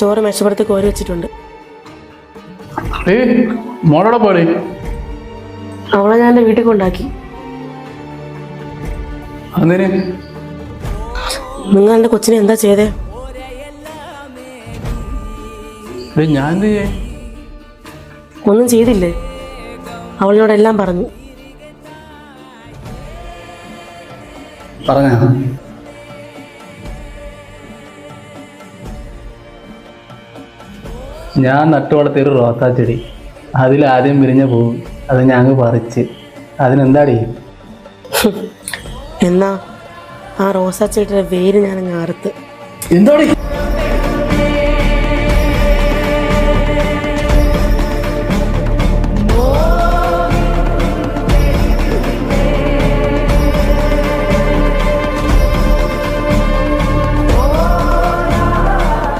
ചോറ് മെച്ചപ്പെടുത്തി കോരി വെച്ചിട്ടുണ്ട്. ഏ മോളോടെ പോരെ അവളെ ഞാൻ എന്റെ വീട്ടിൽ കൊണ്ടാക്കി. നിങ്ങൾ എന്റെ കൊച്ചിനെ എന്താ ചെയ്തേ? ഞാൻ ഒന്നും ചെയ്തില്ലേ? അവളിനോടെല്ലാം പറഞ്ഞു. പറഞ്ഞ. ഞാൻ നട്ടു വളർത്തിയ ഒരു റോസാ ചെടി. അതിലാദ്യം ആദ്യം വിരിഞ്ഞ പോകും. അത് ഞങ്ങൾ പറിച്ച്. അതിനെന്താടി? എന്നാ ആ റോസാ ചെടിയുടെ വേര് ഞാൻ അങ്ങ് അറുത്ത്. എന്താടി?